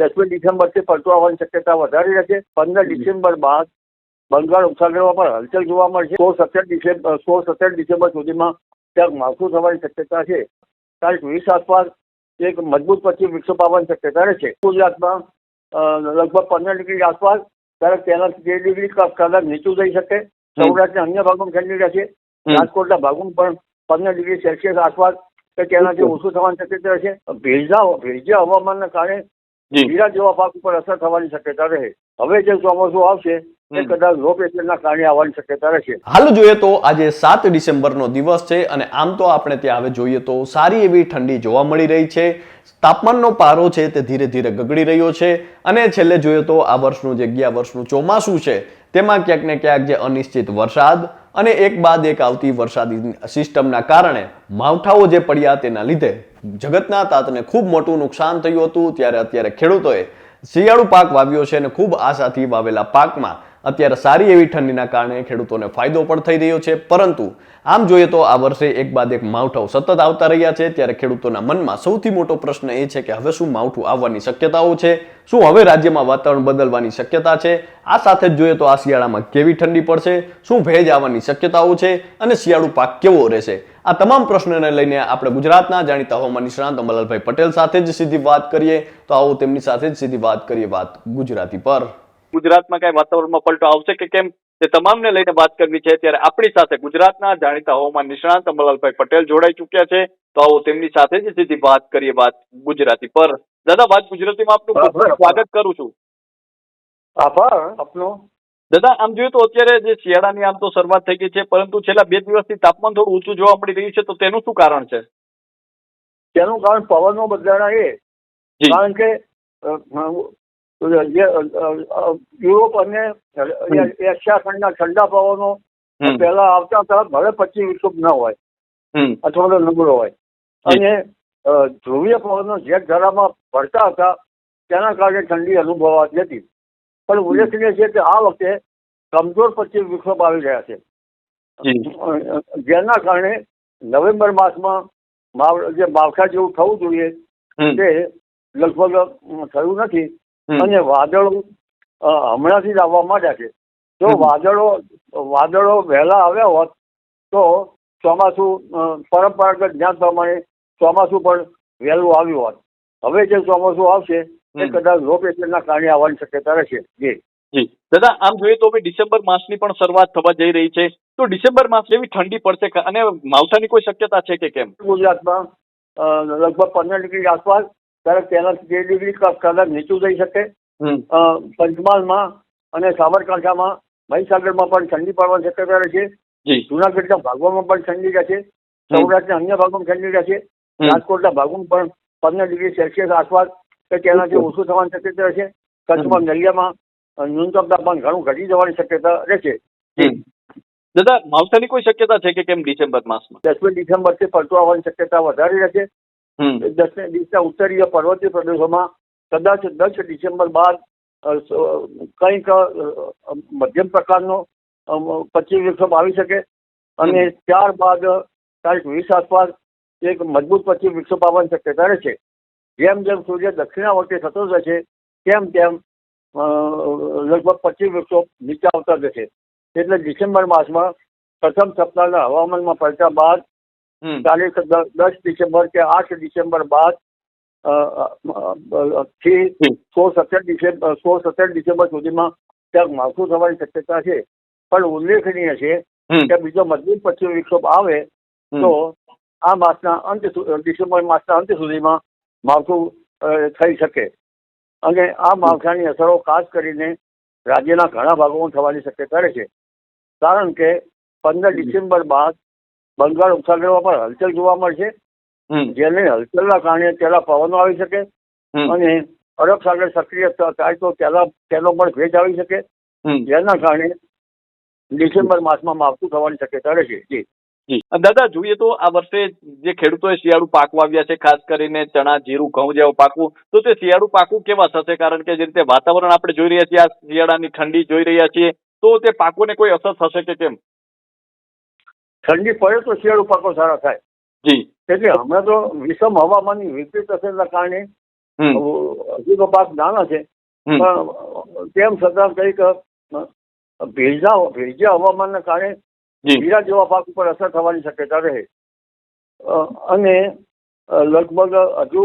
દસમી ડિસેમ્બરથી પલટો આવવાની શક્યતા વધારી રહેશે. પંદર ડિસેમ્બર બાદ બંગાળ ઉપસાગરમાં પણ હલચલ જોવા મળશે. સોળ સત્તર ડિસેમ્બર સોળ સત્તર ડિસેમ્બર સુધીમાં ક્યાંક માવઠું થવાની શક્યતા છે. તારીખ વીસ આસપાસ એક મજબૂત પશ્ચિમ વિક્ષેપ આવવાની શક્યતા રહેશે ગુજરાતમાં અ, લગભગ પંદર ડિગ્રી આસપાસ ત્યારે તેનાથી બે ડિગ્રી ક- કદાચ નીચું જઈ શકે. સૌરાષ્ટ્રના અન્ય ભાગોમાં ઠંડી રહેશે. રાજકોટના ભાગોમાં પણ પંદર ડિગ્રી સેલ્સિયસ આસપાસ કે તેનાથી ઓછું થવાની શક્યતા રહેશે. ભેજના ભેજિયા હવામાનના કારણે જીરા જેવા પાક ઉપર અસર થવાની શક્યતા રહે. હવે જે ચોમાસું આવશે એ કદાચ લો પ્રેશરના કારણે આવવાની શક્યતા રહેશે. હાલ જોઈએ તો આજે સાત ડિસેમ્બરનો દિવસ છે અને આમ તો આપણે ત્યાં હવે જોઈએ તો સારી એવી ઠંડી જોવા મળી રહી છે. તાપમાનનો પારો છે તે ધીરે ધીરે ગગડી રહ્યો છે અને છેલ્લે જોઈએ તો આ વર્ષનું જે ગયા વર્ષનું ચોમાસું છે તેમાં ક્યાંક ને ક્યાંક જે અનિશ્ચિત વરસાદ અને એક બાદ એક આવતી વરસાદી સિસ્ટમના કારણે માવઠાઓ જે પડ્યા તેના લીધે જગતના તાતને ખૂબ મોટું નુકસાન થયું હતું. ત્યારે અત્યારે ખેડૂતોએ શિયાળુ પાક વાવ્યો છે અને ખૂબ આશાથી વાવેલા પાકમાં અત્યારે સારી એવી ઠંડીના કારણે ખેડૂતોને ફાયદો પણ થઈ રહ્યો છે. પરંતુ આમ જોઈએ તો આ વર્ષે એક બાદ એક માવઠાઓ સતત આવતા રહ્યા છે. ત્યારે ખેડૂતોના મનમાં સૌથી મોટો પ્રશ્ન એ છે કે હવે શું માવઠું આવવાની શક્યતાઓ છે? શું હવે રાજ્યમાં વાતાવરણ બદલવાની શક્યતા છે? આ સાથે જ જોઈએ તો આ શિયાળામાં કેવી ઠંડી પડશે? શું ભેજ આવવાની શક્યતાઓ છે? અને શિયાળુ પાક કેવો રહેશે? આ તમામ પ્રશ્નોને લઈને આપણે ગુજરાતના જાણીતા હવામાન નિષ્ણાંત અંબાલાલભાઈ પટેલ સાથે જ સીધી વાત કરીએ. તો આવો તેમની સાથે જ સીધી વાત કરીએ વાત ગુજરાતી પર. ગુજરાતમાં કઈ વાતાવરણમાં પલટો આવશે કે કેમ? તે તમામને લઈને વાત કરવી છે. ત્યારે આપણી સાથે ગુજરાતના જાણીતા હવામાન નિષ્ણાંત અમલાલભાઈ પટેલ જોડાઈ ચૂક્યા છે. તો આવો તેમની સાથે જ સીધી વાત કરીએ વાત ગુજરાતી પર. દાદા વાત ગુજરાતીમાં આપનું ખૂબ ખૂબ સ્વાગત કરું છું. આભાર. આપનો? દાદા આમ જોઈએ તો અત્યારે જે શિયાળાની આમ તો શરૂઆત થઈ ગઈ છે પરંતુ છેલ્લા બે દિવસથી તાપમાન થોડું ઊંચું જોવા મળી રહ્યું છે. તો તેનું શું કારણ છે? તેનું કારણ પવનનો બદલાણા એ. કારણ કે યુરોપ અને એશિયા ખંડના ઠંડા પવનો પહેલા આવતા હતા ભલે પછી વિક્ષુપ ન હોય અથવા તો નબળો હોય. અને ધ્રુવીય પવનો જે ધરામાં ભરતા હતા તેના કારણે ઠંડી અનુભવાતી હતી. પણ ઉલ્લેખનીય છે કે આ વખતે કમજોર પશ્ચિમ વિક્ષોપ આવી રહ્યા છે. જેના કારણે નવેમ્બર માસમાં માવ જે માવઠા જેવું થવું જોઈએ તે લગભગ થયું નથી. અને વાદળો હમણાંથી જ આવવા માંડ્યા છે. જો વાદળો વાદળો વહેલા આવ્યા હોત તો ચોમાસું પરંપરાગત જ્ઞાન પ્રમાણે ચોમાસું પણ વહેલું આવ્યું હોત. હવે જે ચોમાસું આવશે એ કદાચ લો પ્રેશરના કારણે આવવાની શક્યતા રહેશે. જી. જી. દાદા આમ જોઈએ તો હવે ડિસેમ્બર માસની પણ શરૂઆત થવા જઈ રહી છે. તો ડિસેમ્બર માસ જેવી ઠંડી પડશે અને માવઠાની કોઈ શક્યતા છે કે કેમ? ગુજરાતમાં લગભગ પંદર ડિગ્રી આસપાસ ત્યારે તેનાથી બે ડિગ્રી કદાચ નીચું થઈ શકે. પંચમહાલમાં અને સાબરકાંઠામાં મહીસાગરમાં પણ ઠંડી પડવાની શક્યતા રહેશે છે. જુનાગઢના ભાગોમાં પણ ઠંડી રહેશે સૌરાષ્ટ્રના અન્ય ભાગોમાં ઠંડી રહેશે છે. રાજકોટના ભાગોમાં પણ પંદર ડિગ્રી સેલ્સિયસ આસપાસ કે તેનાથી ઓછું થવાની શક્યતા રહેશે કચ્છમાં નલિયામાં ન્યૂનતમ તાપમાન ઘણું ઘટી જવાની શક્યતા રહેશે. દાદા માવઠાની કોઈ શક્યતા છે કે કેમ ડિસેમ્બર માસમાં? દસમી ડિસેમ્બરથી પલટો આવવાની શક્યતા વધારે રહેશે હમ, દિવસે ઉત્તરીય પર્વતીય પ્રદેશોમાં કદાચ દસ ડિસેમ્બર બાદ કંઈક મધ્યમ પ્રકારનો પચીસ પશ્ચિમ વિક્ષોપ આવી શકે. અને ત્યારબાદ તારીખ વીસ આસપાસ એક મજબૂત પશ્ચિમ વિક્ષોભ આવવાની શક્યતા રહેશે જેમ જેમ સૂર્ય દક્ષિણાવર્તે થતો જશે તેમ તેમ લગભગ પશ્ચિમ વિક્ષોભ નીચે આવતા જશે એટલે ડિસેમ્બર માસમાં પ્રથમ સપ્તાહના હવામાનમાં પલટા બાદ તારીખ દસ ડિસેમ્બર કે આઠ ડિસેમ્બર બાદથી. સોળ સત્તર ડિસેમ્બર સોળ સત્તર ડિસેમ્બર સુધીમાં ક્યાંક માવઠું થવાની શક્યતા છે. પણ ઉલ્લેખનીય છે કે બીજો મજબૂત પશ્ચિમ વિક્ષોપ આવે તો આ માસના અંત ડિસેમ્બર માસના અંત સુધીમાં માવઠું થઈ શકે. અને આ માવઠાની અસરો ખાસ કરીને રાજ્યના ઘણા ભાગોમાં થવાની શક્યતા રહેશે કારણ કે પંદર ડિસેમ્બર બાદ બંગાળ ઉપસાગરમાં પણ હલચલ જોવા મળશે. જેને હલચલના કારણે તેના પવનો આવી શકે અને અરબ સાગર સક્રિય થાય તો તેના તેનો પણ ભેજ આવી શકે. જેના કારણે ડિસેમ્બર માસમાં માવઠું થવાની શક્યતા રહેશે. જી. જી. દાદા જોઈએ તો આ વર્ષે જે ખેડૂતોએ શિયાળુ પાક વાવ્યા છે ખાસ કરીને ચણા જીરું ઘઉં જેવું પાકું તો તે શિયાળુ પાકું કેવા થશે? કારણ કે જે રીતે વાતાવરણ આપણે જોઈ રહ્યા છીએ આ શિયાળાની ઠંડી જોઈ રહ્યા છીએ તો તે પાકોને કોઈ અસર થશે કે કેમ? ઠંડી પડે તો શિયાળુ પાકો સારા થાય. જી. એટલે હમણાં તો વિષમ હવામાનની વિપરીત અસરના કારણે હજી તો પાક નાના છે. પણ તેમ છતાં કંઈક ભેજા ભેજિયા હવામાનના કારણે જીરા જેવા પાક ઉપર અસર થવાની શક્યતા રહે. અને લગભગ હજુ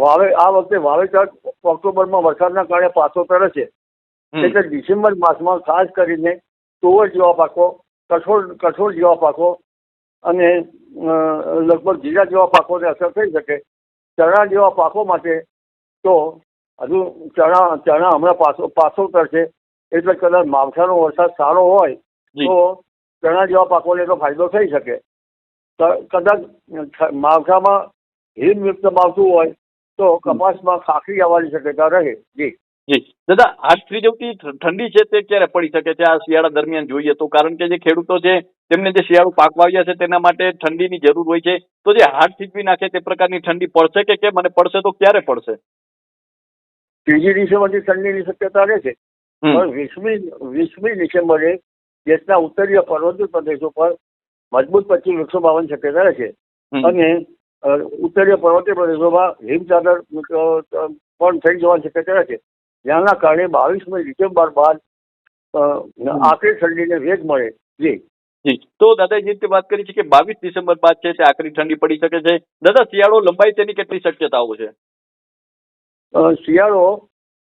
વાવે આ વખતે વાવેતર ઓક્ટોબરમાં વરસાદના કારણે પાછો તરે છે એટલે ડિસેમ્બર માસમાં ખાસ કરીને તુવર જેવા પાકો કઠોળ કઠોળ જેવા પાકો અને લગભગ જીરા જેવા પાકોને અસર થઈ શકે. ચણા જેવા પાકો માટે તો હજુ ચણા ચણા હમણાં પાછો પાછો તરશે એટલે કદાચ માવઠાનો વરસાદ સારો હોય તો ચણા જેવા પાકોને તો ફાયદો થઈ શકે. કદાચ માવઠામાં હિમયુક્ત માવઠું હોય તો કપાસમાં ખાખરી આવવાની શક્યતા રહે. જી. જી. દાદા આઠ ત્રીજવથી ઠંડી છે તે ક્યારે પડી શકે છે? આ શિયાળા દરમિયાન જોઈએ તો કારણ કે જે ખેડૂતો છે તેમને જે શિયાળુ પાક વાવ્યા છે તેના માટે ઠંડીની જરૂર હોય છે. તો જે હાથ થીજવી નાખે તે પ્રકારની ઠંડી પડશે કે કેમ? અને પડશે તો ક્યારે પડશે? ત્રીજી ડિસેમ્બરથી ઠંડીની શક્યતા રહે છે. પણ વીસમી વીસમી ડિસેમ્બરે દેશના ઉત્તરીય પર્વતીય પ્રદેશો પર મજબૂત પચીસ વૃક્ષો બાવન શક્યતા રહે છે. અને ઉત્તરીય પર્વતીય પ્રદેશોમાં હિમચાદર પણ થઈ જવાની શક્યતા રહે છે. જેના કારણે બાવીસમી ડિસેમ્બર બાદ આખરી ઠંડીને વેગ મળે. જી. જી. તો દાદા જે રીતે વાત કરી છે કે બાવીસ ડિસેમ્બર બાદ છે તે આખરી ઠંડી પડી શકે છે. દાદા શિયાળો લંબાઈ તેની કેટલી શક્યતાઓ છે? શિયાળો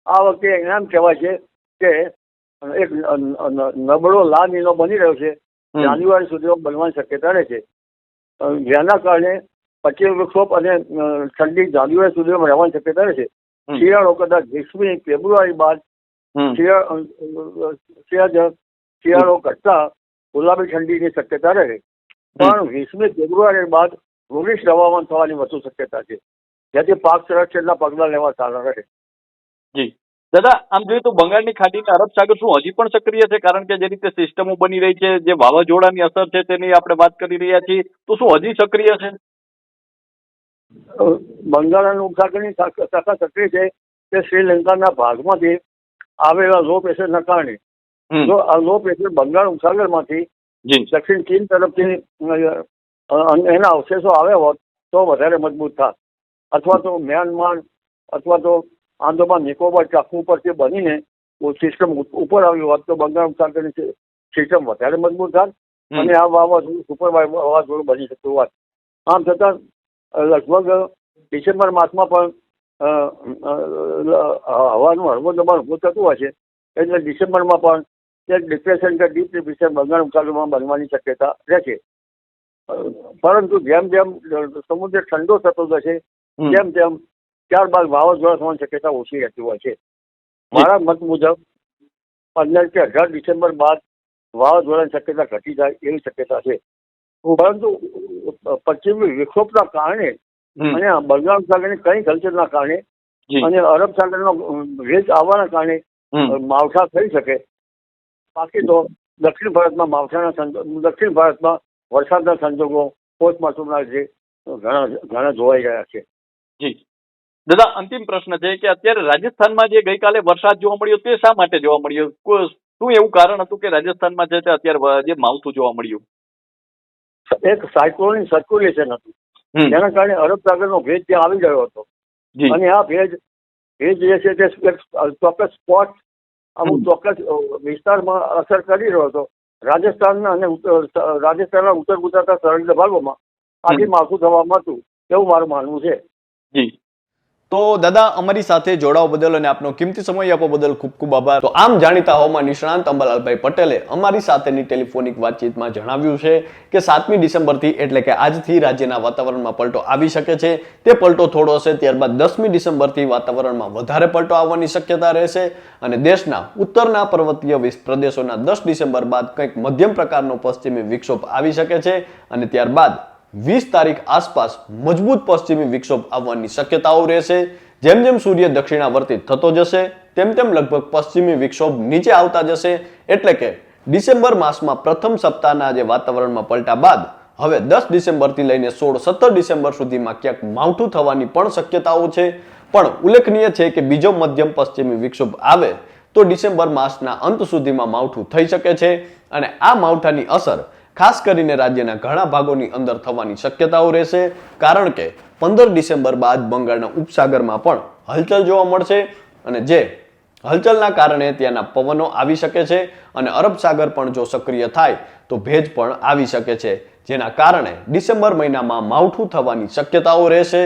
આ વખતે એમ કહેવાય છે કે એક નબળો લાલ નીલો બની રહ્યો છે. જાન્યુઆરી સુધીમાં બનવાની શક્યતા રહે છે. જેના કારણે પશ્ચિમ વૃક્ષોપ અને ઠંડી જાન્યુઆરી સુધીમાં રહેવાની શક્યતા રહે છે. શિયાળો કદાચ વીસમી ફેબ્રુઆરી બાદ શિયાળ કરતા ગુલાબી ઠંડીની શક્યતા રહે. પણ વીસમી ફેબ્રુઆરી બાદ રૂલિશ હવામાન થવાની વધુ શક્યતા છે. જેથી પાક સંરક્ષણના પગલાં લેવા સારા રહે. જી. દાદા આમ જોઈએ તો બંગાળની ખાડીના અરબ સાગર શું હજી પણ સક્રિય છે? કારણ કે જે રીતે સિસ્ટમો બની રહી છે જે વાવાઝોડાની અસર છે તેની આપણે વાત કરી રહ્યા છીએ તો શું હજી સક્રિય છે? બંગાળના ઉપસાગરની શાખા સક્રિય છે તે શ્રીલંકાના ભાગમાંથી આવેલા લો પ્રેશરના કારણે. જો આ લો પ્રેશર બંગાળ ઉપસાગરમાંથી દક્ષિણ ચીન તરફથી એના અવશેષો આવ્યા હોત તો વધારે મજબૂત થાત. અથવા તો મ્યાનમાર અથવા તો આંદોમાન નિકોબાર ટાપુ પરથી બનીને સિસ્ટમ ઉપર આવ્યું હોત તો બંગાળ ઉપસાગરની સિસ્ટમ વધારે મજબૂત થાત. અને આ વાવાઝોડું સુપર વાવાઝોડું બની શકતું હોત. આમ છતાં લગભગ ડિસેમ્બર માસમાં પણ હવાનું હળવું દબાણ ઊભું થતું હોય છે એટલે ડિસેમ્બરમાં પણ એક ડિપ્રેશન કે ડીપ ડિપ્રેશન બંગાળ ઉપસાગરમાં બનવાની શક્યતા રહે છે. પરંતુ જેમ જેમ સમુદ્ર ઠંડો થતો જશે. તેમ તેમ ત્યારબાદ વાવાઝોડા થવાની શક્યતા ઓછી રહેતી હોય છે. મારા મત મુજબ પંદર કે અઢાર ડિસેમ્બર બાદ વાવાઝોડાની શક્યતા ઘટી જાય એવી શક્યતા છે. પરંતુ પશ્ચિમી વિક્ષોભના કારણે અને બંગાળ સાગરની કઈ હલચલના કારણે અને અરબ સાગરનો વેગ આવવાના કારણે. માવઠા થઈ શકે. બાકી તો દક્ષિણ ભારતમાં માવઠાના સંજોગ દક્ષિણ ભારતમાં વરસાદના સંજોગો પોસ્ટ માસુમના જે ઘણા ઘણા જોવાઈ રહ્યા છે. જી. દાદા અંતિમ પ્રશ્ન છે કે અત્યારે રાજસ્થાનમાં જે ગઈકાલે વરસાદ જોવા મળ્યો તે શા માટે જોવા મળ્યો? શું એવું કારણ હતું કે રાજસ્થાનમાં જે અત્યારે જે માવઠું જોવા મળ્યું? એક સાયક્લોનિક સર્ક્યુલેશન હતું. જેના કારણે અરબ સાગરનો ભેજ ત્યાં આવી ગયો હતો. અને આ ભેજ ભેજ જે છે તે ચોક્કસ સ્પોટ અમુક. ચોક્કસ વિસ્તારમાં અસર કરી રહ્યો હતો. રાજસ્થાનના અને રાજસ્થાનના ઉત્તર ગુજરાતના સરહદી ભાગોમાં આથી માથું માવઠું થવામાં હતું. એવું મારું માનવું છે. જી. તો દાદા, અમારી સાથે જોડાવા બદલ અને આપનો કિંમતી સમય આપવા બદલ ખૂબ ખૂબ આભાર. તો આમ જાણીતા હોવામાં નિષ્ણાંત અંબાલાલભાઈ પટેલે અમારી સાથેની ટેલિફોનિક વાતચીતમાં જણાવ્યું છે કે સાતમી ડિસેમ્બરથી એટલે કે આજથી રાજ્યના વાતાવરણમાં પલટો આવી શકે છે. તે પલટો થોડો હશે, ત્યારબાદ દસમી ડિસેમ્બરથી વાતાવરણમાં વધારે પલટો આવવાની શક્યતા રહેશે અને દેશના ઉત્તરના પર્વતીય પ્રદેશોના દસ ડિસેમ્બર બાદ કંઈક મધ્યમ પ્રકારનો પશ્ચિમી વિક્ષોભ આવી શકે છે અને ત્યારબાદ વીસ તારીખ આસપાસ મજબૂત પશ્ચિમી વિક્ષોભ આવવાની શક્યતાઓ રહેશે. જેમ જેમ સૂર્ય દક્ષિણાવર્તિત થતો જશે, તેમ તેમ લગભગ પશ્ચિમી વિક્ષોભ નીચે આવતા જશે. એટલે કે ડિસેમ્બર માસમાં પ્રથમ સપ્તાહના જે વાતાવરણમાં પલટા બાદ, હવે દસ ડિસેમ્બરથી લઈને સોળ સત્તર ડિસેમ્બર સુધીમાં ક્યાંક માવઠું થવાની પણ શક્યતાઓ છે. પણ ઉલ્લેખનીય છે કે બીજો મધ્યમ પશ્ચિમી વિક્ષોભ આવે, તો ડિસેમ્બર માસના અંત સુધીમાં માવઠું થઈ શકે છે. અને આ માવઠાની અસર ખાસ કરીને રાજ્યના ઘણા ભાગોની અંદર થવાની શક્યતાઓ રહેશે, કારણ કે પંદર ડિસેમ્બર બાદ બંગાળના ઉપસાગરમાં પણ હલચલ જોવા મળશે અને જે હલચલના કારણે ત્યાંના પવનો આવી શકે છે અને અરબ સાગર પણ જો સક્રિય થાય, તો ભેજ પણ આવી શકે છે, જેના કારણે ડિસેમ્બર મહિનામાં માવઠું થવાની શક્યતાઓ રહેશે.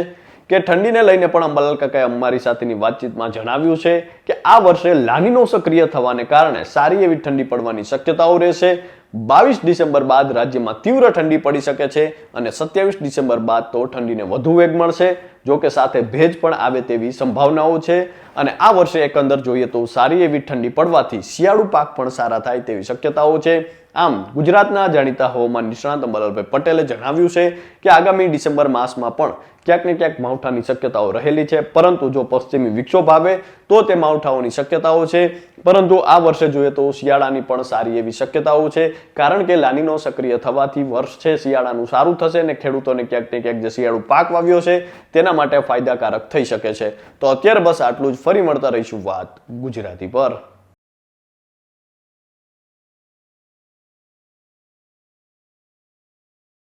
કે ઠંડીને લઈને પણ અંબાલાલ કાકાએ અમારી સાથેની વાતચીતમાં જણાવ્યું છે કે આ વર્ષે લાનીનો સક્રિય થવાને કારણે સારી એવી ઠંડી પડવાની શક્યતાઓ રહેશે બાવીસ ડિસેમ્બર બાદ રાજ્યમાં તીવ્ર ઠંડી પડી શકે છે અને સત્યાવીસ ડિસેમ્બર બાદ તો ઠંડીને વધુ વેગ મળશે. જો કે સાથે ભેજ પણ આવે તેવી સંભાવનાઓ છે અને આ વર્ષે એકંદર જોઈએ તો સારી એવી ઠંડી પડવાથી શિયાળુ પાક પણ સારા થાય તેવી શક્યતાઓ છે. આમ ગુજરાતના જાણીતા હવામાન નિષ્ણાત અંબાલાલભાઈ પટેલે જણાવ્યું છે કે આગામી ડિસેમ્બર માસમાં પણ ક્યાંક ને ક્યાંક માવઠાની શક્યતાઓ રહેલી છે. પરંતુ જો પશ્ચિમી વિક્ષોભ આવે, તો તે માવઠાઓની શક્યતાઓ છે. પરંતુ આ વર્ષે જોઈએ તો શિયાળાની પણ સારી એવી શક્યતાઓ છે. કારણ કે લાનીનો સક્રિય થવાથી વર્ષ છે શિયાળાનું સારું થશે અને ખેડૂતોને ક્યાંક ને ક્યાંક જે શિયાળુ પાક વાવ્યો છે, તેના માટે ફાયદાકારક થઈ શકે છે. તો અત્યારે બસ આટલું જ. ફરી મળતા રહીશું વાત ગુજરાતી પર.